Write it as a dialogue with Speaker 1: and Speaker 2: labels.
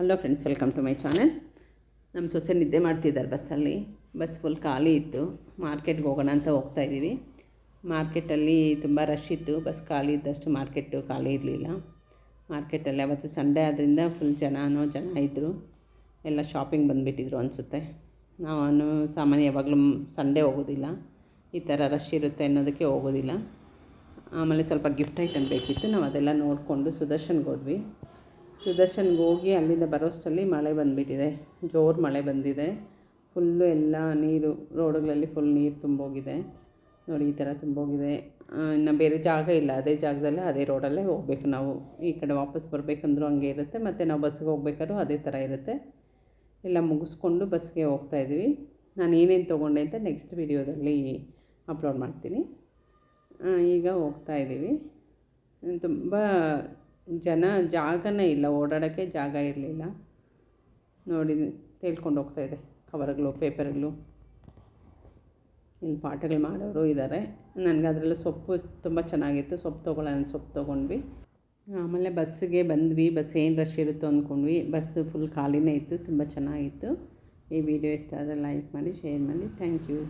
Speaker 1: Hello friends welcome to my channel ನಮ್ಮ ಸೊಸೆ ನಿದ್ದೆ ಮಾಡ್ತಿದ್ದಾರೆ ಬಸ್ಸಲ್ಲಿ ಬಸ್ ಫುಲ್ ಖಾಲಿ ಇತ್ತು. ಮಾರ್ಕೆಟ್ಗೆ ಹೋಗೋಣ ಅಂತ ಹೋಗ್ತಾ ಇದ್ದೀವಿ ಮಾರ್ಕೆಟಲ್ಲಿ ತುಂಬ ರಶ್ ಇತ್ತು. ಬಸ್ ಖಾಲಿ ಇದ್ದಷ್ಟು ಮಾರ್ಕೆಟು ಖಾಲಿ ಇರಲಿಲ್ಲ. ಮಾರ್ಕೆಟಲ್ಲಿ ಅವತ್ತು ಸಂಡೇ ಆದ್ದರಿಂದ ಫುಲ್ ಜನನೋ ಜನ ಇದ್ದರು ಎಲ್ಲ ಶಾಪಿಂಗ್ ಬಂದುಬಿಟ್ಟಿದ್ರು ಅನಿಸುತ್ತೆ. ನಾನು ಸಾಮಾನ್ಯ ಯಾವಾಗಲೂ ಸಂಡೇ ಹೋಗೋದಿಲ್ಲ. ಈ ಥರ ರಶ್ ಇರುತ್ತೆ ಅನ್ನೋದಕ್ಕೆ ಹೋಗೋದಿಲ್ಲ. ಆಮೇಲೆ ಸ್ವಲ್ಪ ಗಿಫ್ಟ್ ಐಟಮ್ ಬೇಕಿತ್ತು. ನಾವು ಅದೆಲ್ಲ ನೋಡಿಕೊಂಡು ಸುದರ್ಶನ್ಗೆ ಹೋದ್ವಿ. ಸುದರ್ಶನ್ಗೆ ಹೋಗಿ ಅಲ್ಲಿಂದ ಬರೋಷ್ಟರಲ್ಲಿ ಮಳೆ ಬಂದುಬಿಟ್ಟಿದೆ. ಜೋರು ಮಳೆ ಬಂದಿದೆ. ಫುಲ್ಲು ಎಲ್ಲ ನೀರು, ರೋಡುಗಳಲ್ಲಿ ಫುಲ್ ನೀರು ತುಂಬೋಗಿದೆ. ನೋಡಿ, ಈ ಥರ ತುಂಬೋಗಿದೆ. ಇನ್ನು ಬೇರೆ ಜಾಗ ಇಲ್ಲ. ಅದೇ ಜಾಗದಲ್ಲೇ ಅದೇ ರೋಡಲ್ಲೇ ಹೋಗ್ಬೇಕು ನಾವು. ಈ ಕಡೆ ವಾಪಸ್ ಬರಬೇಕಂದ್ರೂ ಹಂಗೆ ಇರುತ್ತೆ. ಮತ್ತು ನಾವು ಬಸ್ಗೆ ಹೋಗ್ಬೇಕಾದ್ರೂ ಅದೇ ಥರ ಇರುತ್ತೆ. ಎಲ್ಲ ಮುಗಿಸ್ಕೊಂಡು ಬಸ್ಗೆ ಹೋಗ್ತಾ ಇದ್ದೀವಿ ನಾನು ಏನೇನು ತೊಗೊಂಡೆ ಅಂತ ನೆಕ್ಸ್ಟ್ ವಿಡಿಯೋದಲ್ಲಿ ಅಪ್ಲೋಡ್ ಮಾಡ್ತೀನಿ. ಈಗ ಹೋಗ್ತಾ ಇದ್ದೀವಿ. ತುಂಬ ಜನ ಜಾಗನೇ ಇಲ್ಲ ಓಡಾಡೋಕ್ಕೆ ಜಾಗ ಇರಲಿಲ್ಲ. ನೋಡಿ ತೇಲ್ಕೊಂಡು ಹೋಗ್ತಾ ಇದೆ ಕವರ್ಗಳು, ಪೇಪರ್ಗಳು. ಇಲ್ಲಿ ಪಾಠಗಳು ಮಾಡೋರು ಇದ್ದಾರೆ ನನಗೆ ಅದರಲ್ಲೂ ಸೊಪ್ಪು ತುಂಬ ಚೆನ್ನಾಗಿತ್ತು. ಸೊಪ್ಪು ತೊಗೊಳ್ಳೋಣ ಸೊಪ್ಪು ತೊಗೊಂಡ್ವಿ. ಆಮೇಲೆ ಬಸ್ಸಿಗೆ ಬಂದ್ವಿ. ಬಸ್ ಏನು ರಶ್ ಇರುತ್ತೋ ಅಂದ್ಕೊಂಡ್ವಿ. ಬಸ್ ಫುಲ್ ಖಾಲಿನೇ ಇತ್ತು, ತುಂಬ ಚೆನ್ನಾಗಿತ್ತು. ಈ ವಿಡಿಯೋ ಇಷ್ಟ ಆದರೆ ಲೈಕ್ ಮಾಡಿ, ಶೇರ್ ಮಾಡಿ. Thank you.